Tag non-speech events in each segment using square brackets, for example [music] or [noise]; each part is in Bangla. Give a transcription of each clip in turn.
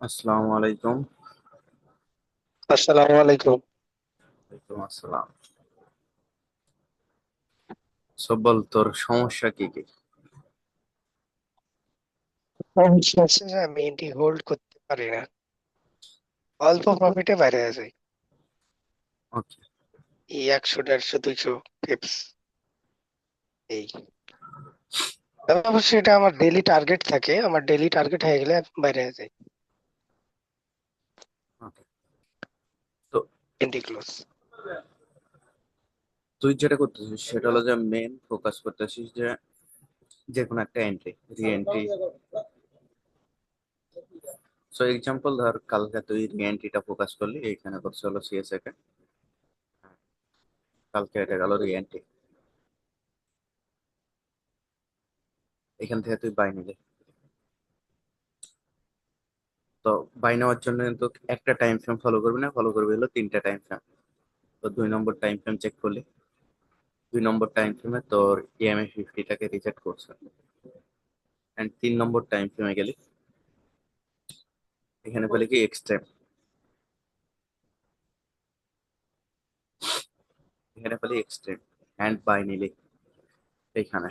আসসালামু আলাইকুম। আসসালামু আলাইকুম। ওয়ালাইকুম আসসালাম। তোর সমস্যা কি কি? সমস্যা হচ্ছে যে আমি হোল্ড করতে পারি না। অল্প প্রফিটে বাইরে যায় ওকে এই একশো দেড়শো দুইশো টিপস এই। তবে অবশ্যই এটা আমার ডেইলি টার্গেট থাকে। আমার ডেইলি টার্গেট হয়ে গেলে আমি বাইরে যাই ওকে ক্লোজ তুই যেটা করতেছিস, সেটা হলো যে মেন ফোকাস করতেছিস যে যে কোনো একটা এন্ট্রি রি এন্ট্রি সো এক্সাম্পল ধর, কালকে তুই রি এন্ট্রিটা ফোকাস করলি, এইখানে করছে হলো সিএসএ কে। কালকে এটা গেল রি এন্ট্রি এখান থেকে তুই বাই নিলি তো বাই নেওয়ার জন্য কিন্তু একটা টাইম ফ্রেম ফলো করবি না ফলো করবি হলো তিনটা টাইম ফ্রেম তো দুই নম্বর টাইম ফ্রেম চেক করলি, দুই নম্বর টাইম ফ্রেমে তোর ইএমএ ফিফটিটাকে রিজেক্ট করছে। এন্ড তিন নম্বর টাইম ফ্রেমে গেলি, এখানে বলে কি এক্সট্রিম এখানে বলে এক্সট্রিম হ্যান্ড বাই নিলি, এইখানে।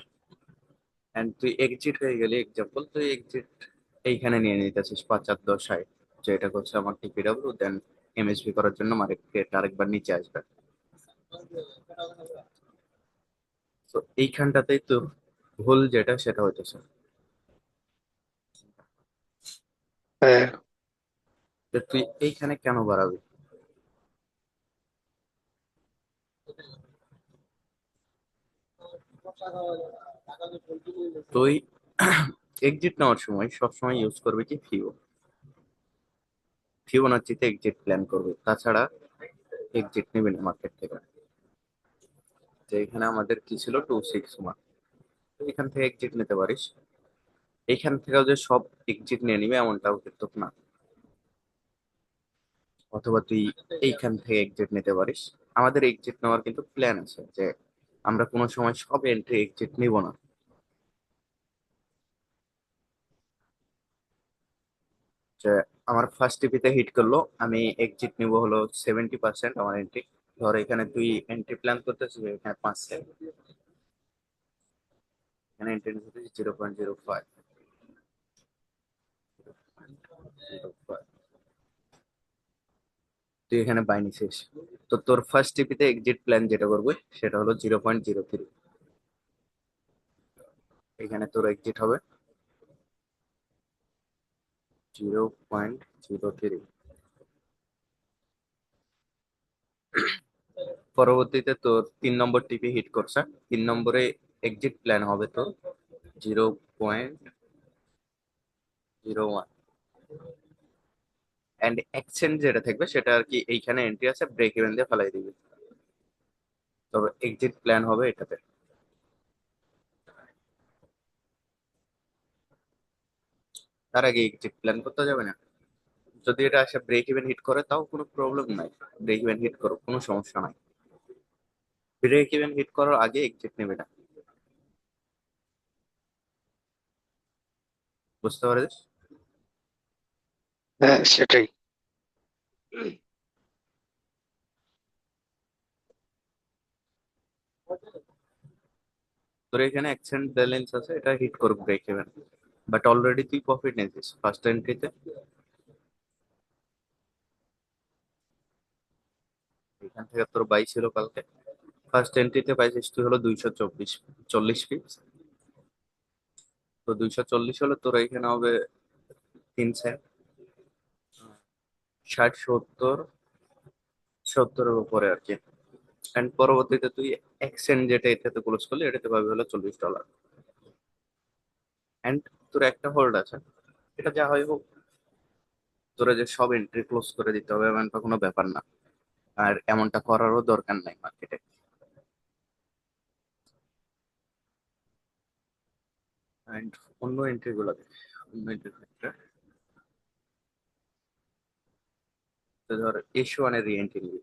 অ্যান্ড তুই এক্সিট হয়ে গেলি এক্সাম্পল তুই এক্সিট এইখানে নিয়ে নিতেছিস পাঁচ চার দশ ষাট। যে এটা করছে আমার টিপিডাব্লিউ দেন এমএসপি করার জন্য মার্কেট আরেকবার নিচে আসবে। তো এইখানটাতেই তো ভুল যেটা সেটা হইতেছে। হ্যাঁ। তুই এইখানে কেন বাড়াবি? তুই এক্সিট নেওয়ার সময় সবসময় ইউজ করবি কি ফিও ফিবোনাচিতে এক্সিট প্ল্যান করবে। তাছাড়া এক্সিট নিবি না মার্কেট থেকে। যে এখানে আমাদের কি ছিল? টু সিক্স ওয়ান এখান থেকে এক্সিট নিতে পারিস। এখান থেকেও যে সব এক্সিট নিয়ে নিবে এমনটাও কিন্তু না। অথবা তুই এইখান থেকে এক্সিট নিতে পারিস। আমাদের এক্সিট নেওয়ার কিন্তু প্ল্যান আছে যে আমরা কোনো সময় সব এন্ট্রি এক্সিট নিব না। যে আমার ফার্স্ট টিপিতে হিট করল, আমি এক্সিট নিব হলো সেভেন্টি পার্সেন্ট আমার এন্ট্রি ধর এখানে তুই এন্ট্রি প্ল্যান করতেছিস এখানে পাঁচ এখানে এন্ট্রি নিতে জিরো পয়েন্ট জিরো ফাইভ তুই এখানে বাই নিছিস। তো তোর ফার্স্ট টিপিতে এক্সিট প্ল্যান যেটা করবে, সেটা হলো জিরো পয়েন্ট জিরো থ্রি এখানে তোর এক্সিট হবে। জিরো পয়েন্ট জিরো থ্রি পরবর্তীতে তোর তিন নম্বর টিপি হিট করছে। তিন নম্বরে এক্সিট প্ল্যান হবে তোর zero point zero one and exchange যেটা থাকবে সেটা আর কি এইখানে এন্ট্রি আছে ব্রেক ইভেন দিয়ে ফেলাই দিবি। তবে এক্সিট প্ল্যান হবে এটাতে। তার আগে এক্সিট প্ল্যান করতে যাবে না। যদি এটা আসে ব্রেক ইভেন হিট করে তাও কোনো প্রবলেম নাই। ব্রেক ইভেন হিট করো কোনো সমস্যা নাই। ব্রেক ইভেন হিট করার আগে এক্সিট নেবে না। বুঝতে পারিস হ্যাঁ সেটাই। তোর এখানে এক্সচেঞ্জ ব্যালেন্স আছে এটা হিট করবে ব্রেক ইভেন বাট অলরেডি তুই প্রফিট নিয়েছিস ফার্স্ট এন্ট্রিতে এখান থেকে তোর বাই ছিল কালকে। ফার্স্ট এন্ট্রিতে পাইছিস তুই হলো দুইশো চব্বিশ, চল্লিশ পিপস তো দুইশো চল্লিশ হলে তোর এখানে হবে তিন সেন্ট ষাট, সত্তর, সত্তরের উপরে আর কি। এন্ড পরবর্তীতে তুই এক এক্সচেঞ্জ যেটা এটাতে ক্লোজ করলি, এটাতে পাবি হলো চল্লিশ ডলার এন্ড তোর একটা হোল্ড আছে। এটা যা হয় হোক তোরা যে সব এন্ট্রি ক্লোজ করে দিতে হবে, এমনটা কোনো ব্যাপার না। আর এমনটা করারও দরকার নাই মার্কেটে এন্ড অন্য এন্ট্রি গুলো দেখ, অন্য এন্ট্রি ধর এস ওয়ানের রি এন্ট্রি নিবি।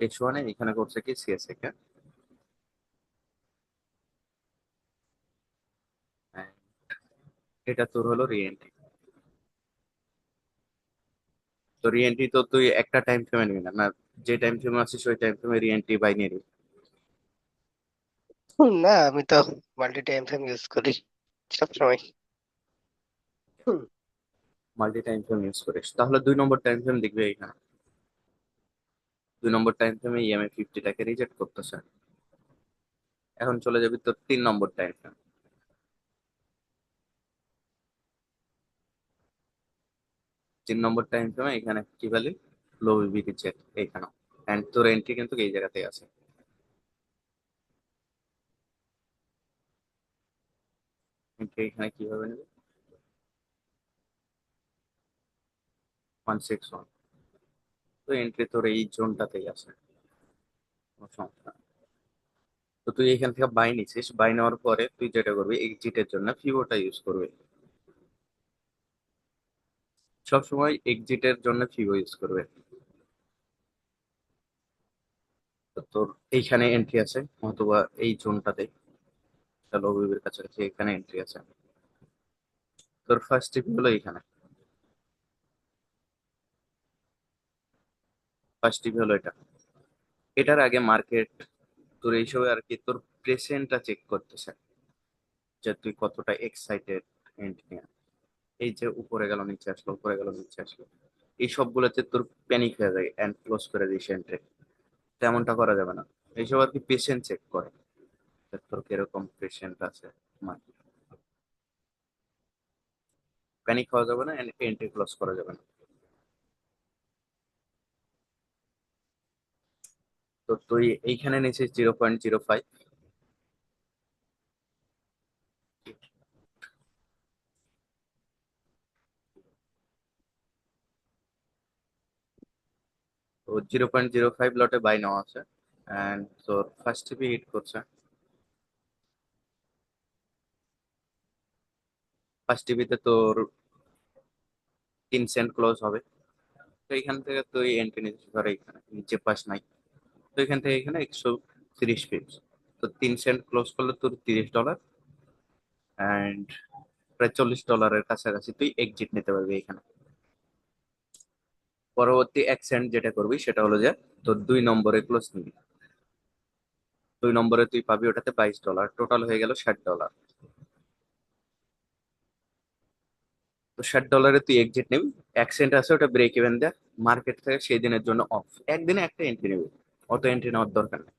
এস ওয়ানে এখানে করছে কি সিএসএ কে? এটা তোর হলো রিএন্ট্রি তো রিএন্ট্রি তো তুই একটা টাইম ফ্রেমে নিবি না না যে টাইম ফ্রেমে আছিস ওই টাইম ফ্রেমে রিএন্ট্রি বাই নিয়ে নিবি। না আমি তো মাল্টি টাইম ফ্রেম ইউজ করি সবসময়। মাল্টি টাইম ফ্রেম ইউজ করিস। তাহলে দুই নম্বর টাইম ফ্রেম দেখবি এখানে দুই নম্বর টাইম ফ্রেমে ইএমআই ফিফটিটাকে রিজেক্ট করতেছে। এখন চলে যাবি তোর তিন নম্বর টাইম ফ্রেম তিন নম্বর টাইম ফ্রেমে এখানে কি বলি লো বিবি রিজেক্ট এইখানে। এন্ড তোর এন্ট্রি কিন্তু এই জায়গাতেই আছে। এন্ট্রি এখানে কীভাবে নেবে? ওয়ান সিক্স ওয়ান তো এন্ট্রি তোর এই জোনটাতেই আছে। তো তুই এখান থেকে বাই নিছিস বাই নেওয়ার পরে তুই যেটা করবি এক্সিটের জন্য ফিভোটা ইউজ করবি। সবসময় এক্সিটের জন্য ফিভো ইউজ করবে। তোর এইখানে এন্ট্রি আছে, অথবা এই জোনটাতে। লবির কাছাকাছি এখানে এন্ট্রি আছে। তোর ফার্স্ট টিপি হলো এইখানে। ফার্স্ট টিপি হলো এটা। এটার আগে মার্কেট তোর এইসবে আর কি, তোর প্রেসেন্টটা চেক করতেছে। যে তুই কতটা এক্সাইটেড এন্ট্রি নিয়ে। এই যে উপরে গেল, নিচে আসলো, উপরে গেল, নিচে আসলো। এই সবগুলোতে তোর প্যানিক হয়ে যায় এন্ড ক্লোজ করে দিস এন্ট্রি তেমনটা করা যাবে না। এইসব আর কি পেশেন্ট চেক করে। তোর কীরকম পেশেন্ট আছে? প্যানিক হওয়া যাবে না এন্ড এন্ট্রি ক্লোজ করা যাবে না। তো তুই এইখানে নিয়েছিস জিরো পয়েন্ট জিরো ফাইভ তো জিরো পয়েন্ট জিরো ফাইভ লটে বাই নেওয়া আছে। অ্যান্ড তোর ফার্স্ট টিপি হিট করছে। ফার্স্ট টিপিতে তোর তিন সেন্ট ক্লোজ হবে। তো এখান থেকে তুই এন্ট্রি নিতে ধর এখানে নিচে পাস নাই তো এখান থেকে এখানে একশো তিরিশ পিপস তো তিন সেন্ট ক্লোজ করলে তোর তিরিশ ডলার অ্যান্ড প্রায় চল্লিশ ডলারের কাছাকাছি তুই এক্সিট নিতে পারবি এখানে পরবর্তী এক সেন্ট যেটা করবি সেটা হলো যে তোর দুই নম্বরে ক্লোজ নিবি। দুই নম্বরে তুই পাবি ওটাতে বাইশ ডলার টোটাল হয়ে গেল ষাট ডলার তো ষাট ডলারে তুই এক্সিট নিবি এক সেন্ট আছে ওটা ব্রেক ইভেন দেয় মার্কেট থেকে সেই দিনের জন্য অফ একদিনে একটা এন্ট্রি নিবি, অত এন্ট্রি নেওয়ার দরকার নেই।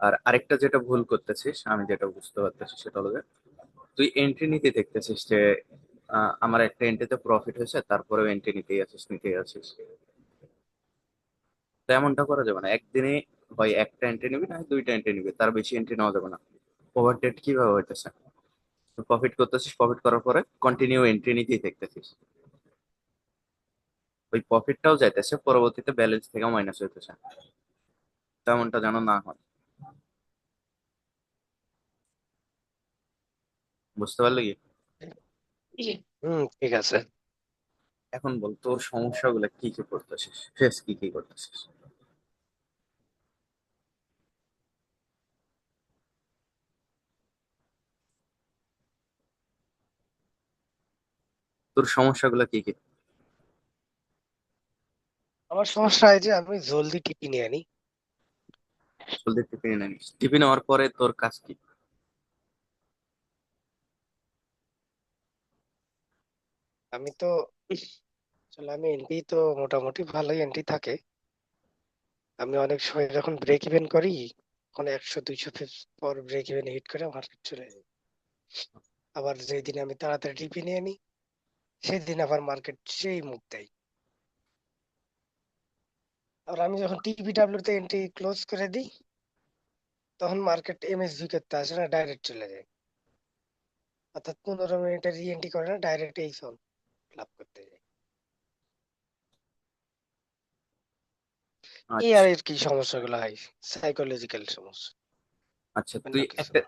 আর আরেকটা যেটা ভুল করতেছিস, আমি যেটা বুঝতে পারতেছি সেটা হলো যে, তুই এন্ট্রি নিতে দেখতেছিস যে আমার একটা এন্ট্রিতে প্রফিট হয়েছে, তারপরেও এন্ট্রি নিতেই আছিস নিতেই আছিস। তো এমনটা করা যাবে না। একদিনে হয় একটা এন্ট্রি নিবি, না দুইটা এন্ট্রি নিবি, তার বেশি এন্ট্রি নেওয়া যাবে না। ওভার ডেট কীভাবে হইতেছে? প্রফিট করতেছিস প্রফিট করার পরে কন্টিনিউ এন্ট্রি নিতেই দেখতেছিস। ওই প্রফিটটাও যাইতেছে, পরবর্তীতে ব্যালেন্স থেকে মাইনাস হইতেছে। তেমনটা যেন না হয়। বুঝতে পারলি কি? হুম ঠিক আছে। এখন বল তোর সমস্যাগুলো কি কি করতেছিস? ফেস কি কি করতেছিস? তোর সমস্যাগুলো কি কি? আমার সমস্যা হয় যে আমি জলদি টিপি নিয়ে আনি। জলদি টিফিন এনে নিস টিফিন নেওয়ার পরে তোর কাজ কি? আমি তো আসলে আমি এন্ট্রি তো মোটামুটি ভালোই এন্ট্রি থাকে। আমি অনেক সময় যখন ব্রেক ইভেন করি তখন একশো, দুইশো পর ব্রেক ইভেন হিট করে মার্কেট চলে যায়। আবার যেই দিন আমি তাড়াতাড়ি টিপি নিয়ে নিই সেই দিন আবার মার্কেট সেই মুখ দেয়। আর আমি যখন টিপিডাব্লিউ তে এন্ট্রি ক্লোজ করে দিই, তখন মার্কেট এমএসভি করতে আসে না ডাইরেক্ট চলে যায়। অর্থাৎ পনেরো মিনিটে রি এন্ট্রি করে না ডাইরেক্ট এই সব লাভ করতে যায় এই আচ্ছা। আর এর কি সমস্যাগুলো হয়? সাইকোলজিক্যাল সমস্যা। আচ্ছা তুই একটা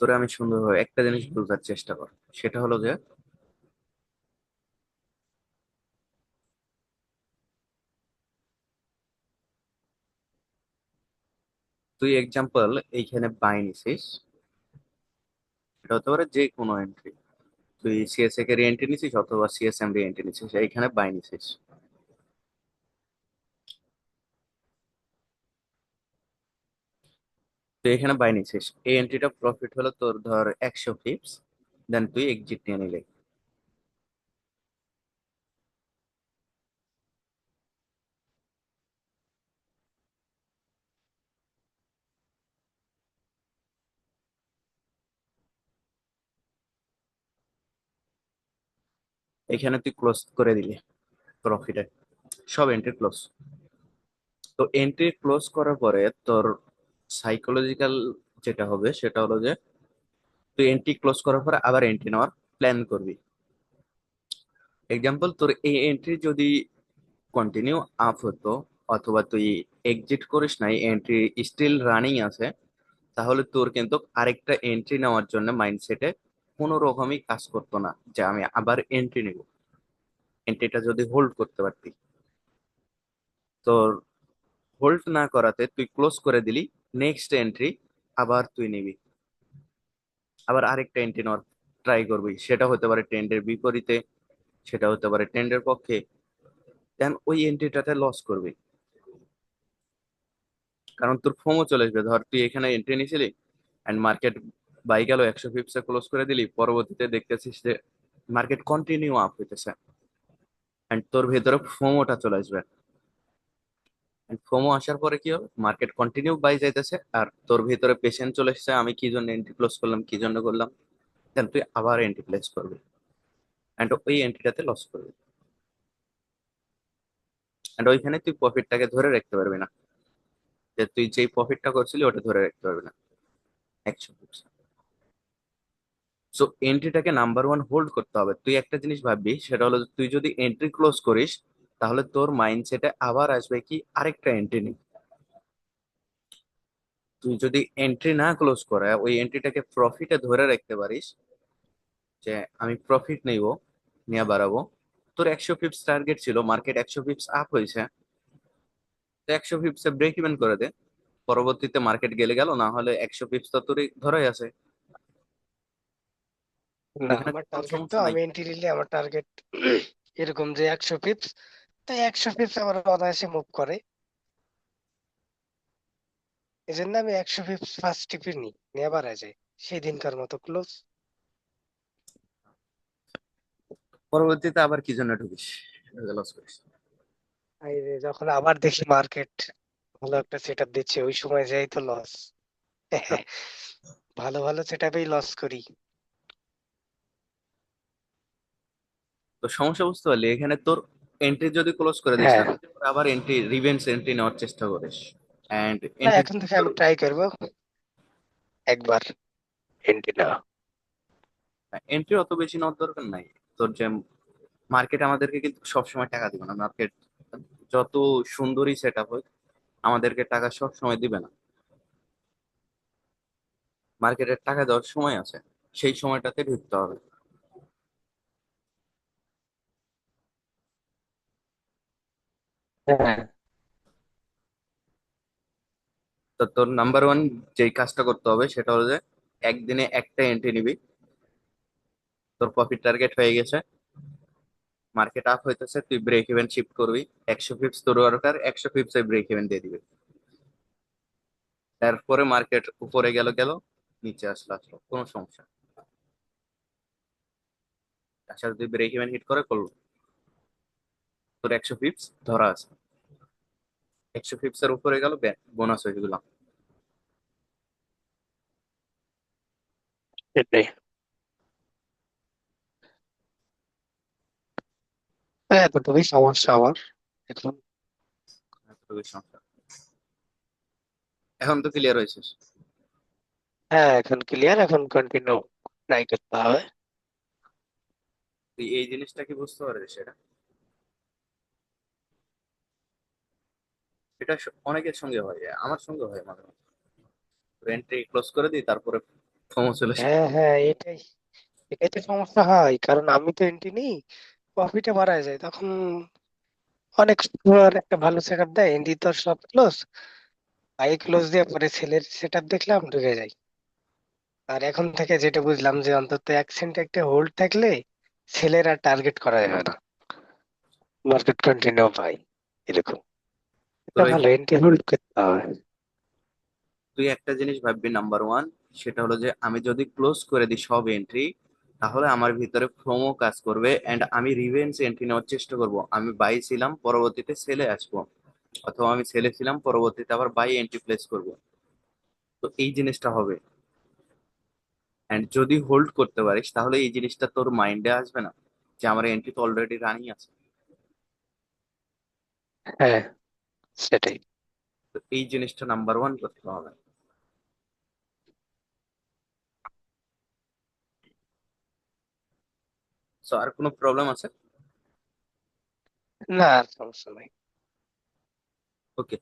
তোরে আমি সুন্দরভাবে একটা জিনিস বোঝার চেষ্টা কর। সেটা হলো যে তুই এক্সাম্পল এইখানে বাই নিছিস। এটা হতে পারে যে কোনো এন্ট্রি তুই সিএসএ কে রিএন্ট্রি নিছিস অথবা সিএসএম রিএন্ট্রি নিছিস এইখানে বাই নিছিস তুই এখানে বাই নিছিস এই এন্ট্রিটা প্রফিট হলো তোর ধর একশো ফিপস দেন তুই এক্সিট নিয়ে নিলি। এখানে তুই ক্লোজ করে দিলি প্রফিটে সব এন্ট্রি ক্লোজ তো এন্ট্রি ক্লোজ করার পরে তোর সাইকোলজিক্যাল যেটা হবে সেটা হলো যে তুই এন্ট্রি ক্লোজ করার পরে আবার এন্ট্রি নেওয়ার প্ল্যান করবি। এক্সাম্পল তোর এই এন্ট্রি যদি কন্টিনিউ আপ হতো অথবা তুই এক্সিট করিস নাই এন্ট্রি স্টিল রানিং আছে, তাহলে তোর কিন্তু আরেকটা এন্ট্রি নেওয়ার জন্য মাইন্ডসেটে কোনো রকমই কাজ করতো না যে আমি আবার এন্ট্রি নিব। এন্ট্রিটা যদি হোল্ড করতে পারতি। তোর হোল্ড না করাতে তুই ক্লোজ করে দিলি নেক্সট এন্ট্রি আবার তুই নিবি। আবার আরেকটা এন্ট্রি নেওয়ার ট্রাই করবি। সেটা হতে পারে ট্রেন্ডের বিপরীতে, সেটা হতে পারে ট্রেন্ডের পক্ষে। দেন ওই এন্ট্রিটাতে লস করবি। কারণ তোর ফোমও চলে আসবে। ধর তুই এখানে এন্ট্রি নিয়েছিলি অ্যান্ড মার্কেট বাই গেল একশো ফিপসে ক্লোজ করে দিলি, পরবর্তীতে দেখতেছিস যে মার্কেট কন্টিনিউ আপ হইতেছে। অ্যান্ড তোর ভেতরে ফোমোটা চলে আসবে। ফোমো আসার পরে কি হবে? মার্কেট কন্টিনিউ বাই যাইতেছে, আর তোর ভিতরে পেশেন্ট চলে এসেছে, আমি কি জন্য এন্ট্রি ক্লোজ করলাম, কি জন্য করলাম? দেন তুই আবার এন্ট্রি প্লেস করবি। অ্যান্ড ওই এন্ট্রিটাতে লস করবি। অ্যান্ড ওইখানে তুই প্রফিটটাকে ধরে রাখতে পারবি না। যে তুই যেই প্রফিটটা করছিলি, ওটা ধরে রাখতে পারবি না। একশো সো এন্ট্রিটাকে নাম্বার ওয়ান হোল্ড করতে হবে। তুই একটা জিনিস ভাববি, সেটা হলো তুই যদি এন্ট্রি ক্লোজ করিস, তাহলে তোর মাইন্ডসেটে আবার আসবে কি আরেকটা এন্ট্রি নেই তুই যদি এন্ট্রি না ক্লোজ করে, ওই এন্ট্রিটাকে প্রফিটে ধরে রাখতে পারিস, যে আমি প্রফিট নেব নিয়ে বাড়াবো। তোর একশো পিপস টার্গেট ছিল মার্কেট একশো পিপস আপ হয়েছে। তো একশো পিপসে ব্রেক ইভেন করে দে। পরবর্তীতে মার্কেট গেলে গেল, না হলে একশো পিপস তো তোর ধরাই আছে। না আমার টার্গেট তো আমি এন্ট্রি নিলে আমার টার্গেট এরকম যে একশো পিপস তাই একশো পিপস আমার অনায়াসে মুভ করে। এই জন্য আমি একশো পিপস ফার্স্ট টিপে নিই বাড়া যায়। সেই দিনকার মতো ক্লোজ পরবর্তীতে আবার কি জন্য ঢুকিস? লস করিস। এই যে যখন আবার দেখি মার্কেট ভালো একটা সেট আপ দিচ্ছে ওই সময় যাই তো লস [laughs] ভালো ভালো সেট আপেই লস করি। তো সমস্যা বুঝতে পারলি? এখানে তোর এন্ট্রি যদি ক্লোজ করে দিস হ্যাঁ। আবার এন্ট্রি রিভেন্স এন্ট্রি নেওয়ার চেষ্টা করিস। এন্ড না এখন থেকে আমি ট্রাই করব। একবার এন্ট্রি না এন্ট্রি অত বেশি নেওয়ার দরকার নাই। তোর যে মার্কেট আমাদেরকে কিন্তু সবসময় টাকা দিবে না। মার্কেট যত সুন্দরই সেট আপ হোক আমাদেরকে টাকা সব সময় দিবে না। মার্কেটের টাকা দেওয়ার সময় আছে। সেই সময়টাতে ঢুকতে হবে। হ্যাঁ। তো তোর নাম্বার ওয়ান যেই কাজটা করতে হবে সেটা হলো যে একদিনে একটা এন্ট্রি নিবি। তোর প্রফিট টার্গেট হয়ে গেছে। মার্কেট আপ হইতেছে, তুই ব্রেক ইভেন শিফট করবি। একশো পিপস তোর দরকার, একশো পিপস ব্রেক ইভেন দিয়ে দিবি। তারপরে মার্কেট উপরে গেল গেল, নিচে আসলো আসলো, কোনো সমস্যা। আচ্ছা তুই ব্রেক ইভেন হিট করে করল। তোর একশো পিপস ধরা আছে। একশো এর উপরে গেল বোনাস হয়ে গেল। সেটাই। হ্যাঁ এতটুকুই সমস্যা আমার এখন এতটুকুই সমস্যা। এখন তো ক্লিয়ার হয়েছিস হ্যাঁ এখন ক্লিয়ার এখন কন্টিনিউ ট্রাই করতে হবে। তুই এই জিনিসটা কি বুঝতে পারছিস সেটা? এটা অনেকের সঙ্গে হয় আমার সঙ্গে হয় মাঝে মাঝে। এন্ট্রি ক্লোজ করে দিই, তারপরে ফোমো চলে হ্যাঁ হ্যাঁ এটাই এটাই তো সমস্যা হয়, কারণ আমি তো এন্ট্রি নিই প্রফিটে বাড়ায় যায়, তখন অনেক একটা ভালো সেট আপ দেয় এন্ট্রি তো সব ক্লোজ আই ক্লোজ দিয়ে পরে সেলের সেট আপ দেখলাম, ঢুকে যাই আর এখন থেকে যেটা বুঝলাম যে অন্তত এক সেন্ট একটা হোল্ড থাকলে সেলের আর টার্গেট করা যাবে না। মার্কেট কন্টিনিউ পাই এরকম। তুই একটা জিনিস ভাববি নাম্বার ওয়ান সেটা হলো যে আমি যদি ক্লোজ করে দিই সব এন্ট্রি তাহলে আমার ভিতরে ফ্রোমো কাজ করবে এন্ড আমি রিভেন্স এন্ট্রি নেওয়ার চেষ্টা করব। আমি বাই ছিলাম পরবর্তীতে সেলে আসব। অথবা আমি সেলে ছিলাম পরবর্তীতে আবার বাই এন্ট্রি প্লেস করব। তো এই জিনিসটা হবে। এন্ড যদি হোল্ড করতে পারিস তাহলে এই জিনিসটা তোর মাইন্ডে আসবে না যে আমার এন্ট্রি তো অলরেডি রানিং আছে। হ্যাঁ। সেটাই। তো এই জিনিসটা নাম্বার ওয়ান করতে হবে। সো আর কোনো প্রবলেম আছে? না সমস্যা নাই। ওকে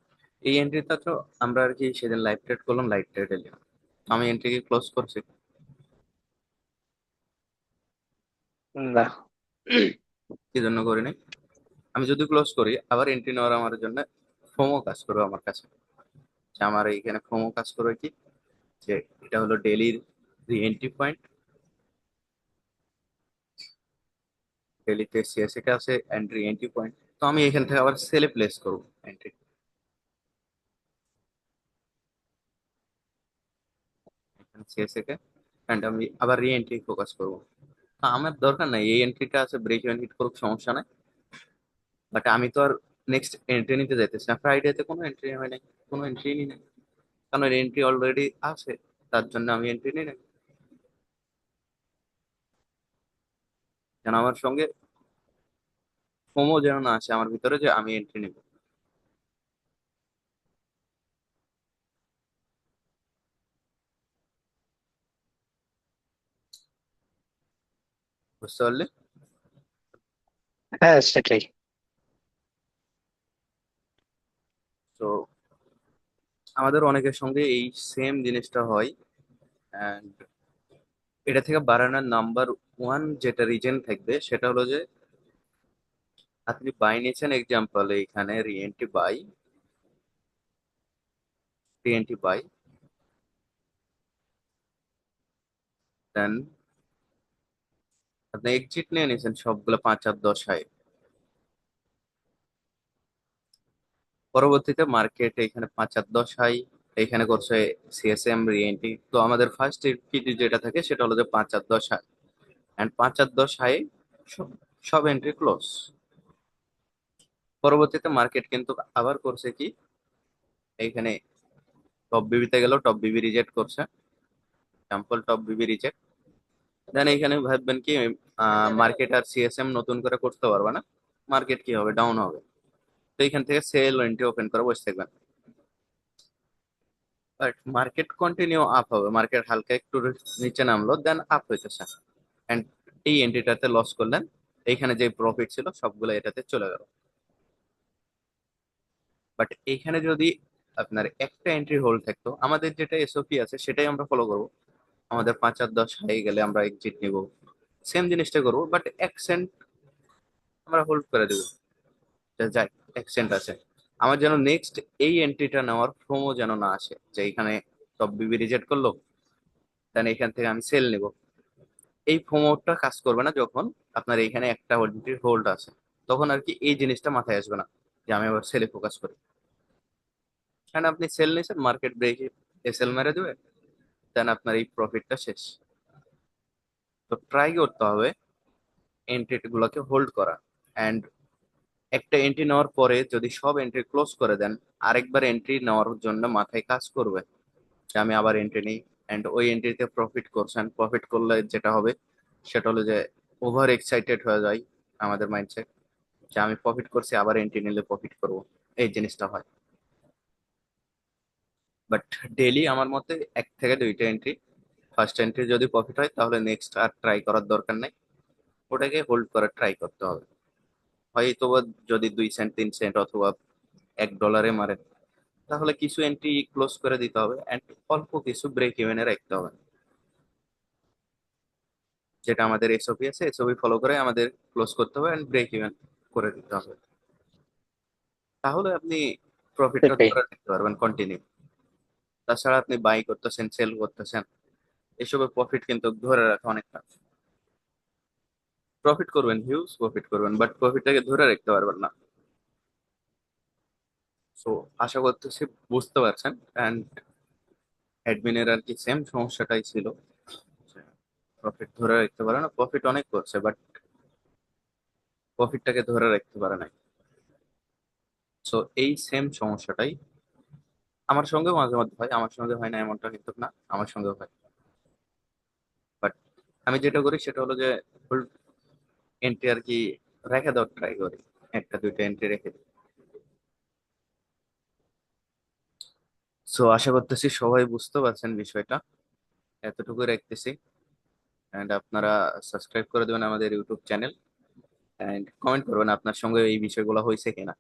এই এন্ট্রিটা তো আমরা আর কি সেদিন লাইভ ট্রেড করলাম লাইভ ট্রেডে নিলাম আমি এন্ট্রিকে ক্লোজ করছি। না। কি জন্য করি নাই আমি যদি ক্লোজ করি আবার এন্ট্রি নেওয়ার আমার জন্য ফোমো কাজ করবে আমার কাছে। যে আমার এইখানে ফোমো কাজ করবে কি? যে এটা হলো ডেলির এন্ট্রি পয়েন্ট ডেলিতে সিএসএ আছে এন্ট্রি এন্ট্রি পয়েন্ট তো আমি এখান থেকে আবার সেলে প্লেস করব এন্ট্রি সিএসএ কে। আমি আবার রি এন্ট্রি ফোকাস করব আমার দরকার নাই, এই এন্ট্রিটা আছে ব্রেক ইভেন হিট সমস্যা নাই। বাট আমি তো আর নেক্সট এন্ট্রি নিতে যাইতেছি না। ফ্রাইডেতে কোনো এন্ট্রি হয় নাই, কোনো এন্ট্রি নি নাই। কারণ এন্ট্রি অলরেডি আছে, তার জন্য আমি এন্ট্রি নিই নাই। যেন আমার সঙ্গে ফোমো যেন না আসে আমার ভিতরে যে আমি এন্ট্রি নিব। বুঝতে পারলে? হ্যাঁ সেটাই তো আমাদের অনেকের সঙ্গে এই সেম জিনিসটা হয়। অ্যান্ড এটা থেকে বাড়ানোর নাম্বার ওয়ান যেটা রিজন থাকবে, সেটা হলো যে, আপনি বাই নিয়েছেন এক্সাম্পল এখানে রিএনটি বাই রিএনটি বাই দেন আপনি এক্সিট নিয়ে নিয়েছেন সবগুলো পাঁচ আর দশ পরবর্তীতে মার্কেট এখানে পাঁচ আর দশ হাই, এখানে করছে সিএসএম রিএনটি তো আমাদের ফার্স্ট এন্ট্রি যেটা থাকে সেটা হলো যে পাঁচ আর দশ হাই। অ্যান্ড পাঁচ আর দশ হাই সব এন্ট্রি ক্লোজ পরবর্তীতে মার্কেট কিন্তু আবার করছে কি এইখানে টপ বিবিতে গেল টপ বিবি রিজেক্ট করছে। Sample top BB reject then এখানে ভাববেন কি মার্কেট আর সিএসএম নতুন করে করতে পারবে না। মার্কেট কি হবে? ডাউন হবে। তো এখান থেকে সেল এন্ট্রি ওপেন করে বসে থাকবেন। বাট মার্কেট কন্টিনিউ আপ হবে। মার্কেট হালকা একটু নিচে নামলো দেন আপ হইতেছে এন্ড এই এন্ট্রিটাতে লস করলেন। এইখানে যে প্রফিট ছিল, সবগুলো এটাতে চলে গেল। বাট এইখানে যদি আপনার একটা এন্ট্রি হোল্ড থাকতো, আমাদের যেটা এসওপি আছে, সেটাই আমরা ফলো করব। আমাদের পাঁচ আর দশ হয়ে গেলে আমরা এক্সিট নিব। সেম জিনিসটা করব বাট এক সেন্ট আমরা হোল্ড করে দেবো। যাই। এক সেন্ট আছে। আমার যেন নেক্সট এই এন্ট্রিটা নেওয়ার ফ্রোমও যেন না আসে, যে এখানে টপ বিবি রিজেক্ট করল দেন এখান থেকে আমি সেল নিব। এই ফ্রোমোটা কাজ করবে না যখন আপনার এখানে একটা এন্ট্রি হোল্ড আছে, তখন আর কি এই জিনিসটা মাথায় আসবে না, যে আমি আবার সেলে ফোকাস করি। কারণ আপনি সেল নিয়েছেন মার্কেট ব্রেক এসএল মেরে দেবে দেন আপনার এই প্রফিটটা শেষ। তো ট্রাই করতে হবে এন্ট্রি গুলোকে হোল্ড করা। অ্যান্ড একটা এন্ট্রি নেওয়ার পরে যদি সব এন্ট্রি ক্লোজ করে দেন, আরেকবার এন্ট্রি নেওয়ার জন্য মাথায় কাজ করবে। যে আমি আবার এন্ট্রি নিই অ্যান্ড ওই এন্ট্রিতে প্রফিট করছেন। প্রফিট করলে যেটা হবে, সেটা হলো যে ওভার এক্সাইটেড হয়ে যায় আমাদের মাইন্ডসেট যে আমি প্রফিট করছি, আবার এন্ট্রি নিলে প্রফিট করব। এই জিনিসটা হয়। বাট ডেলি আমার মতে এক থেকে দুইটা এন্ট্রি ফার্স্ট এন্ট্রি যদি প্রফিট হয়, তাহলে নেক্সট আর ট্রাই করার দরকার নেই। ওটাকে হোল্ড করার ট্রাই করতে হবে। হয়তো যদি দুই সেন্ট তিন সেন্ট অথবা এক ডলারে মারে তাহলে কিছু এন্ট্রি ক্লোজ করে দিতে হবে অ্যান্ড অল্প কিছু ব্রেক ইভেনে রাখতে হবে। যেটা আমাদের এসওপি আছে এসওপি ফলো করে আমাদের ক্লোজ করতে হবে অ্যান্ড ব্রেক ইভেন করে দিতে হবে। তাহলে আপনি প্রফিটটা। ধরে রাখতে পারবেন কন্টিনিউ তাছাড়া আপনি বাই করতেছেন সেল করতেছেন এসবের প্রফিট কিন্তু ধরে রাখা অনেক টাফ প্রফিট করবেন হিউজ প্রফিট করবেন বাট প্রফিটটাকে ধরে রাখতে পারবেন না। সো আশা করতেছি বুঝতে পারছেন অ্যান্ড অ্যাডমিনের আর কি সেম সমস্যাটাই ছিল। প্রফিট ধরে রাখতে পারে না প্রফিট অনেক করছে বাট প্রফিটটাকে ধরে রাখতে পারে না সো এই সেম সমস্যাটাই। আমার সঙ্গেও মাঝে মধ্যে হয়, আমার সঙ্গে হয় না এমনটা কিন্তু না, আমার সঙ্গেও হয়। বাট আমি যেটা করি সেটা হলো যে এন্ট্রি আর কি রেখে দেওয়ার ট্রাই করি। একটা, দুইটা এন্ট্রি রেখে দিই সো আশা করতেছি সবাই বুঝতে পারছেন বিষয়টা। এতটুকু রাখতেছি। অ্যান্ড আপনারা সাবস্ক্রাইব করে দেবেন আমাদের ইউটিউব চ্যানেল অ্যান্ড কমেন্ট করবেন আপনার সঙ্গে এই বিষয়গুলো হয়েছে কিনা।